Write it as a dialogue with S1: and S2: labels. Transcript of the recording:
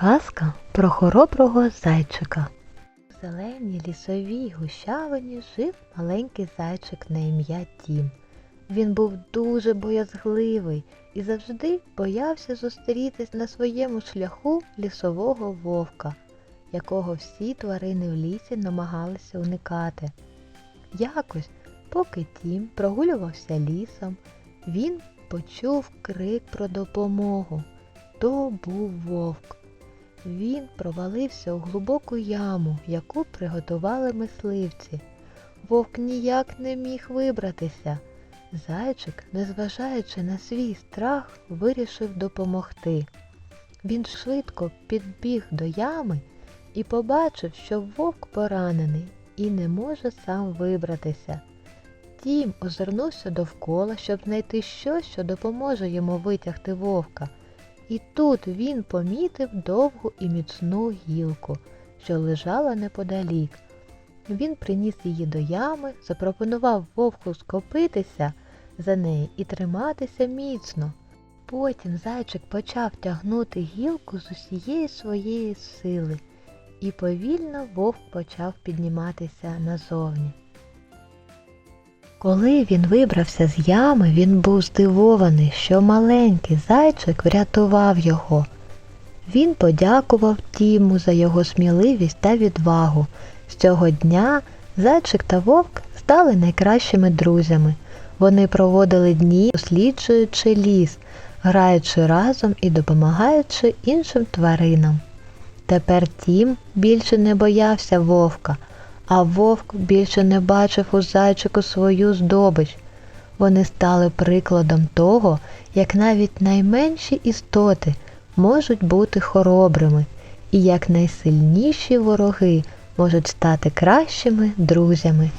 S1: Казка про хороброго зайчика. У зеленій лісовій гущавині жив маленький зайчик на ім'я Тім. Він був дуже боязгливий і завжди боявся зустрітись на своєму шляху лісового вовка, якого всі тварини в лісі намагалися уникати. Якось, поки Тім прогулювався лісом, він почув крик про допомогу. То був вовк. Він провалився у глибоку яму, яку приготували мисливці. Вовк ніяк не міг вибратися. Зайчик, незважаючи на свій страх, вирішив допомогти. Він швидко підбіг до ями і побачив, що вовк поранений і не може сам вибратися. Тім озирнувся довкола, щоб знайти щось, що допоможе йому витягти вовка. І тут він помітив довгу і міцну гілку, що лежала неподалік. Він приніс її до ями, запропонував вовку скопитися за неї і триматися міцно. Потім зайчик почав тягнути гілку з усієї своєї сили, і повільно вовк почав підніматися назовні. Коли він вибрався з ями, він був здивований, що маленький зайчик врятував його. Він подякував Тіму за його сміливість та відвагу. З цього дня зайчик та вовк стали найкращими друзями. Вони проводили дні, досліджуючи ліс, граючи разом і допомагаючи іншим тваринам. Тепер Тім більше не боявся вовка, а вовк більше не бачив у зайчику свою здобич. Вони стали прикладом того, як навіть найменші істоти можуть бути хоробрими, і як найсильніші вороги можуть стати кращими друзями.